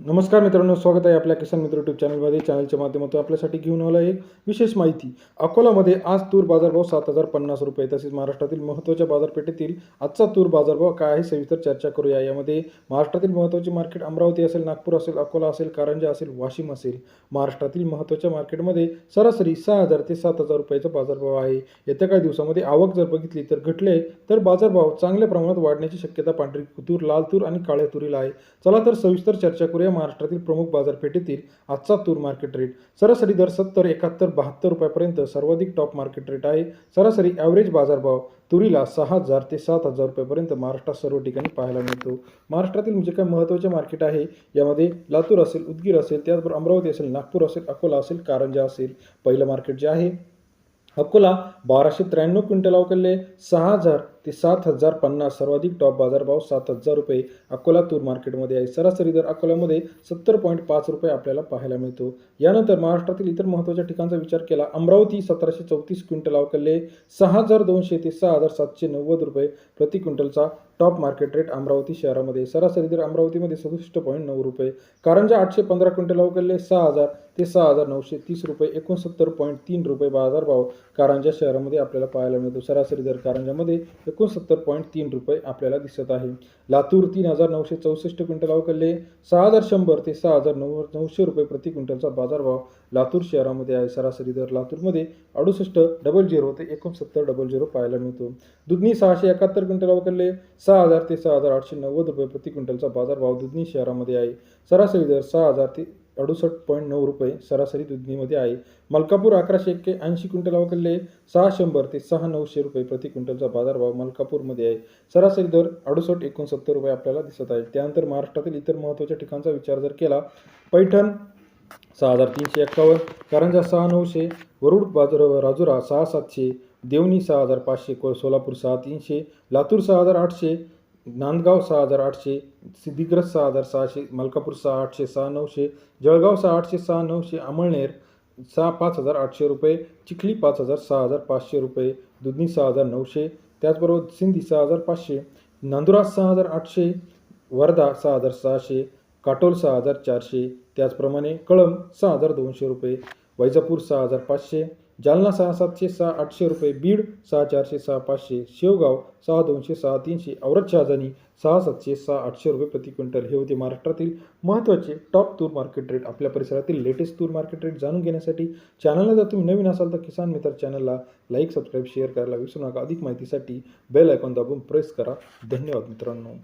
नमस्कार मित्रांनो स्वागत आहे आपल्या किसान मित्र ट्यूब चॅनलमध्ये चॅनलच्या माध्यमातून आपल्यासाठी घेऊन आला एक विशेष माहिती. अकोलामध्ये आज तूर बाजारभाव सात हजार पन्नास रुपये तसेच महाराष्ट्रातील महत्त्वाच्या बाजारपेठेतील आजचा तूर बाजारभाव काय आहे सविस्तर चर्चा करूया. यामध्ये महाराष्ट्रातील महत्त्वाचे मार्केट अमरावती असेल नागपूर असेल अकोला असेल कारंजा असेल वाशिम असेल. महाराष्ट्रातील महत्त्वाच्या मार्केटमध्ये सरासरी सहा हजार ते सात हजार रुपयाचा बाजारभाव आहे. येत्या काही दिवसामध्ये आवक जर बघितली तर घटले तर बाजारभाव चांगल्या प्रमाणात वाढण्याची शक्यता पांढरी तूर लाल तूर आणि काळ्या तुरीला आहे. चला तर सविस्तर चर्चा करूया. महाराष्ट्रातील प्रमुख बाजारपेठेतील आजचा तूर मार्केट रेट सरासरी दर सत्तर एकाहत्तर बहात्तर रुपयापर्यंत सर्वाधिक टॉप मार्केट रेट आहे. सरासरी ॲव्हरेज बाजारभाव तुरीला सहा हजार ते सात हजार रुपयापर्यंत महाराष्ट्रात सर्व ठिकाणी पाहायला मिळतो. महाराष्ट्रातील म्हणजे काय महत्त्वाचे मार्केट आहे? यामध्ये लातूर असेल उदगीर असेल त्याचबरोबर अमरावती असेल नागपूर असेल अकोला असेल कारंजा असेल. पहिलं मार्केट जे आहे अकोला बाराशे त्र्याण्णव क्विंटल अवकलले सहा हजार ते सात हजार पन्नास सर्वाधिक टॉप बाजारभाव सात हजार रुपये. अकोला तूर मार्केटमध्ये आहे. सरासरी दर अकोल्यामध्ये सत्तर पॉईंट पाच रुपये आपल्याला पाहायला मिळतो. यानंतर महाराष्ट्रातील इतर महत्त्वाच्या ठिकाणचा विचार केला अमरावती सतराशे चौतीस क्विंटल अवकल्ले सहा हजार दोनशे ते सहा हजार सातशे नव्वद रुपये प्रति क्विंटलचा टॉप मार्केट रेट अमरावती शहरामध्ये सरासरी दर अमरावतीमध्ये सदुसष्ट पॉईंट नऊ रुपये. कारंजा आठशे पंधरा क्विंटल अवकल्ले सहा हजार ते सहा हजार नऊशे तीस रुपये एकोणसत्तर पॉईंट तीन रुपये बाजारभाव कारंजा शहरामध्ये आपल्याला पाहायला मिळतो. सरासरी दर कारंजामध्ये एकोणसत्तर पॉईंट तीन रुपये आपल्याला दिसत आहे. लातूर तीन हजार नऊशे चौसष्ट क्विंटल अवकलले सहा हजार शंभर ते सहा हजार नऊ नऊशे रुपये प्रति क्विंटलचा बाजारभाव लातूर शहरामध्ये आहे. सरासरी दर लातूरमध्ये अडुसष्ट डबल झिरो ते एकोणसत्तर डबल झिरो पाहायला मिळतो. दुधनी सहाशे एकाहत्तर क्विंटल अवकलले सहा हजार ते सहा हजार आठशे नव्वद रुपये प्रति क्विंटलचा बाजारभाव दुधनी शहरामध्ये आहे. सरासरी दर सहा हजार ते अडुसष्ट पॉईंट नऊ रुपये सरासरी दुधनीमध्ये आहे. मलकापूर अकराशे एक्के ऐंशी क्विंटल अवकलले सहा शंभर ते सहा नऊशे रुपये प्रति क्विंटलचा बाजारभाव मलकापूरमध्ये आहे. सरासरी दर अडुसष्ट एकोणसत्तर रुपये आपल्याला दिसत आहे. त्यानंतर महाराष्ट्रातील इतर महत्त्वाच्या ठिकाणचा विचार जर केला पैठण सहा हजार तीनशे एक्कावन्न कारंजा सहा नऊशे वरुड बाजार राजुरा सहा सातशे देवणी सहा हजार पाचशे को सोलापूर सहा तीनशे लातूर सहा हजार आठशे नांदगाव सहा हजार आठशे सिद्धिग्रस्त सहा हजार सहाशे मलकापूर सहा आठशे सहा नऊशे जळगाव सहा आठशे सहा नऊशे अमळनेर सहा पाच हजार आठशे रुपये चिखली पाच हजार सहा हजार पाचशे रुपये दुधनी सहा हजार नऊशे त्याचबरोबर सिंधी सहा हजार पाचशे नांदुराज सहा हजार आठशे वर्धा सहा हजार सहाशे काटोल सहा हजार चारशे त्याचप्रमाणे कळंब सहा हजार दोनशे रुपये वैजापूर सहा हजार पाचशे जालना सहा सातशे सहा आठशे रुपये बीड सहा चारशे सहा पाचशे शेवगाव सहा दोनशे सहा तीनशे औरत शहाजानी सहा सातशे सहा आठशे रुपये प्रति क्विंटल. हे होते महाराष्ट्रातील महत्त्वाचे टॉप तूर मार्केट रेट आपल्या परिसरातील लेटेस्ट तूर मार्केट रेट जाणून घेण्यासाठी चॅनलला जर तुम्ही नवीन असाल तर किसान मित्र चॅनलला लाईक सबस्क्राईब शेअर करायला विसरू नका. अधिक माहितीसाठी बेल आयकॉन दाबून प्रेस करा. धन्यवाद मित्रांनो.